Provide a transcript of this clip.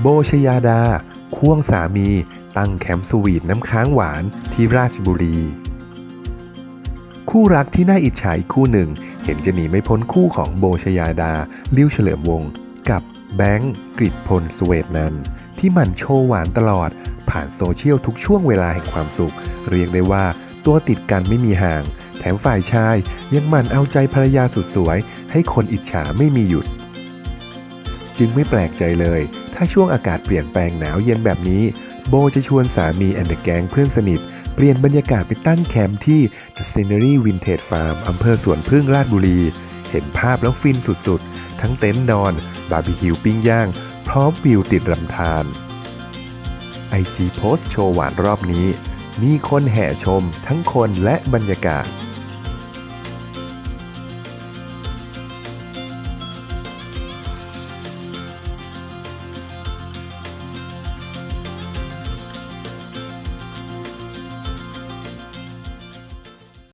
โบชยาดา ควงสามีตั้งแคมป์สวีทน้ำค้างหวานที่ราชบุรี คู่รักที่น่าอิจฉาอีกคู่หนึ่ง เห็นจะหนีไม่พ้นคู่ของโบชยาดา ลิ้วเฉลิมวง กับแบงก์กฤษพลสเวตนันที่มันโชว์หวานตลอด ผ่านโซเชียลทุกช่วงเวลาแห่งความสุข เรียกได้ว่าตัวติดกันไม่มีห่าง แถมฝ่ายชายยังมันเอาใจภรรยาสุดสวย ให้คนอิจฉาไม่มีหยุด จึงไม่แปลกใจเลย ถ้าช่วงอากาศเปลี่ยนแปลงหนาวเย็นแบบนี้ โบจะชวนสามีแอนเดอร์แกงเพื่อนสนิท เปลี่ยนบรรยากาศไปตั้งแคมป์ที่ The Scenery Vintage Farm อำเภอสวนพึ่งราชบุรี เห็นภาพแล้วฟินสุดๆ ทั้งเต็นท์นอน บาร์บีคิวปิ้งย่าง พร้อมวิวติดลำธารไอจีโพสต์โชว์หวานรอบนี้ มีคนแห่ชมทั้งคนและบรรยากาศ